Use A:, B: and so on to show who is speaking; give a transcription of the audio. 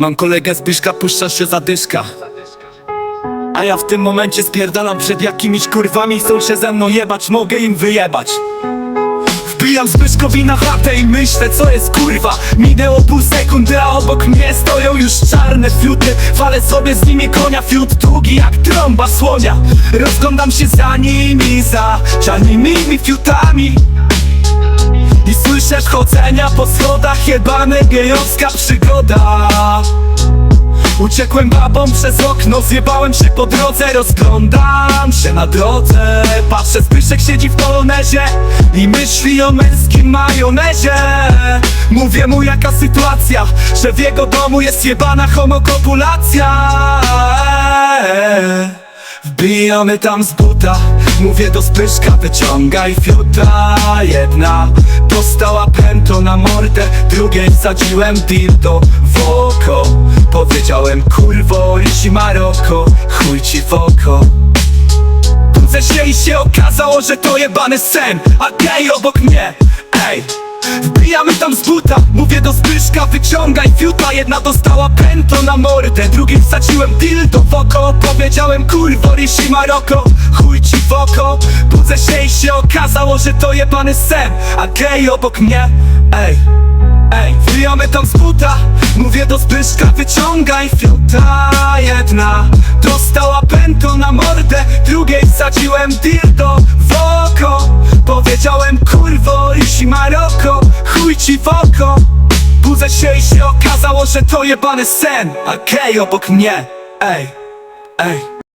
A: Mam kolegę Zbyszka, puszcza się zadyszka A ja w tym momencie spierdalam przed jakimiś kurwami Chcą się ze mną jebać, mogę im wyjebać. Wbijam Zbyszkowi na chatę i myślę co jest kurwa. Minęło pół sekundy, a obok mnie stoją już czarne fiuty Walę sobie z nimi konia, fiut długi jak trąba słonia. Rozglądam się za nimi, za czarnymi fiutami i słyszę chodzenia po schodach, jebane gejowska przygoda. Uciekłem babą przez okno, zjebałem się po drodze Rozglądam się na drodze. Patrzę, Zbyszek siedzi w polonezie I myśli o męskim majonezie. Mówię mu jaka sytuacja Że w jego domu jest jebana homokopulacja. Wbijamy tam z buta Mówię do Zbyszka, wyciągaj fiuta Jedna dostała pęto na mordę Drugiej wsadziłem dildo w oko. Powiedziałem kurwo, jeśli Maroko Chuj ci w oko. Się i się okazało, że to jebany sen A gej obok mnie, ej Wbijamy tam z buta, mówię do Zbyszka Wyciągaj fiuta, jedna dostała pęto na mordę Drugiej wsadziłem dildo w oko. Powiedziałem kurwo, jeśli Maroko Chuj ci w oko. Budzę się i się okazało, że to jebany sen A gej obok mnie, ej Ej, wbijamy tam z buta Mówię do Zbyszka, wyciągaj fiuta Jedna. Dostała pęto na mordę Drugiej wsadziłem dildo w oko. Powiedziałem kurwo, Maroko Chuj ci w oko. Budzę się i się okazało, że to jebany sen. A gej obok mnie Ej, ej